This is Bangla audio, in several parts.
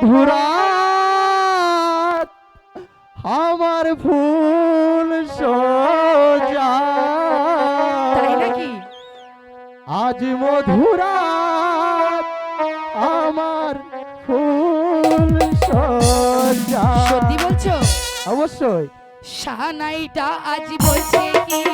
মধুরাত আমার ফুল সোজা। আজ মধুরা আমার ফুল সোজা। সত্যি বলছো? অবশ্যই। সানাইটা আজ বলছে কি?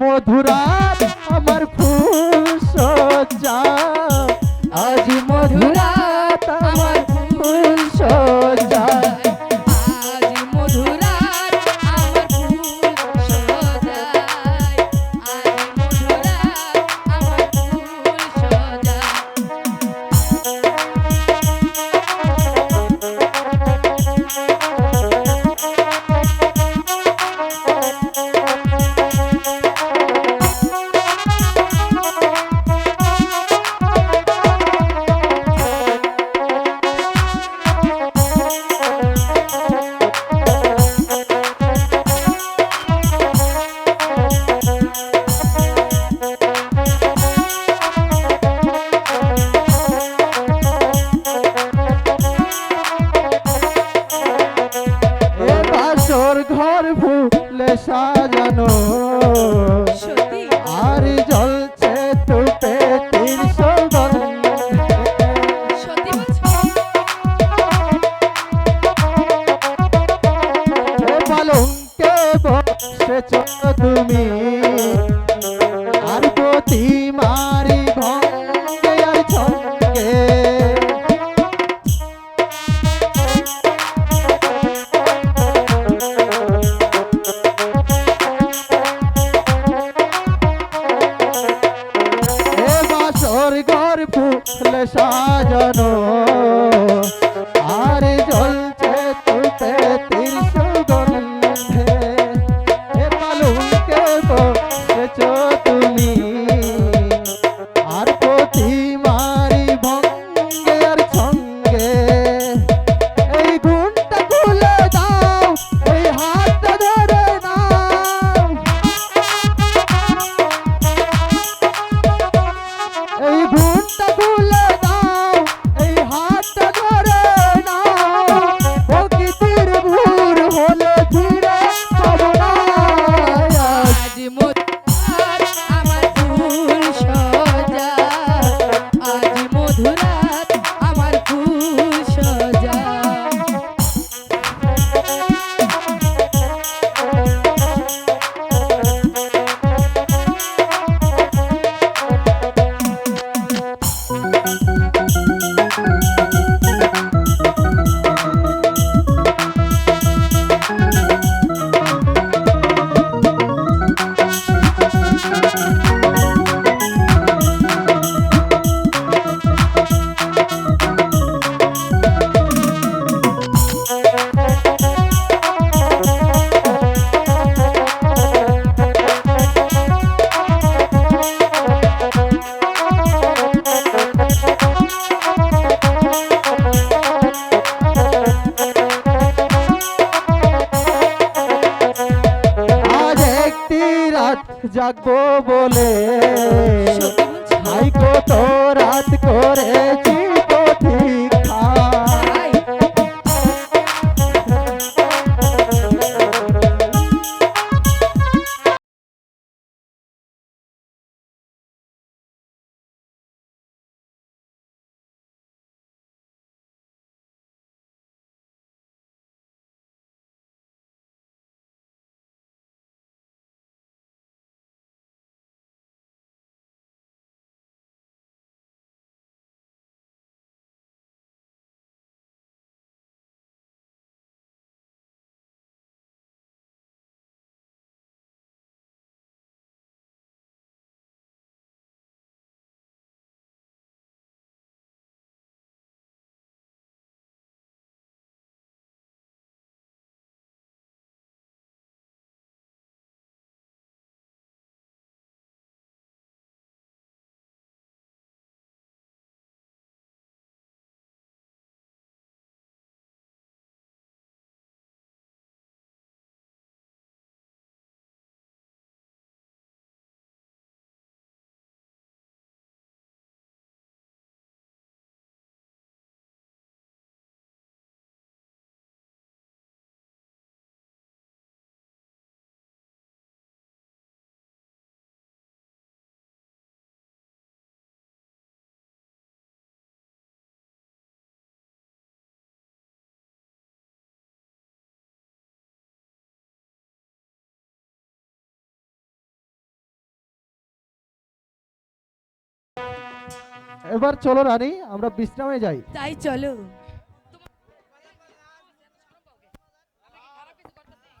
মধুরা সেচ তুমি। আর প্রতিমারি ভঙ্গে আর ছন্দে ফুলে সাজানো। আর জল রাত জাগবো বলে। হাই কত রাত করেছি। এবার চলো রানী আমরা বিশ্রামে যাই। তাই চলো।